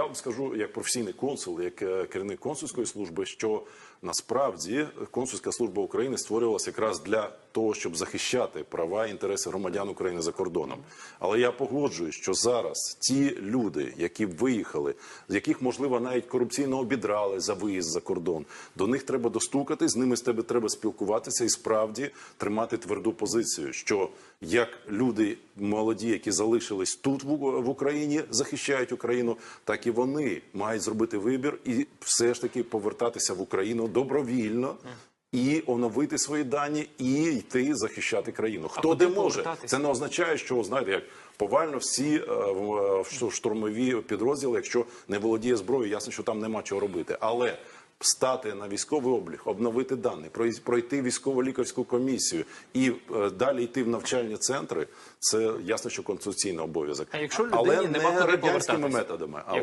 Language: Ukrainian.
Я вам скажу як професійний консул, як е, керівник консульської служби, що насправді консульська служба України створювалася якраз для того, щоб захищати права і інтереси громадян України за кордоном. Але я погоджуюсь, що зараз ті люди, які виїхали, з яких можливо навіть корупційно обідрали за виїзд за кордон, до них треба достукати, з ними з тебе треба спілкуватися і справді тримати тверду позицію, що як люди молоді, які залишились тут в, в Україні, захищають Україну, так і вони мають зробити вибір і все ж таки повертатися в Україну добровільно. І оновити свої дані, і йти захищати країну. Хто де може, це не означає, що знаєте, як повально всі е, в- е, в штурмові підрозділи, якщо не володіє зброєю, ясно, що там нема чого робити. Але стати на військовий облік, обновити дані, прой- пройти військово-лікарську комісію і е, далі йти в навчальні центри, це ясно, що конституційний обов'язок. А якщо людині але нема не радянськими методами, але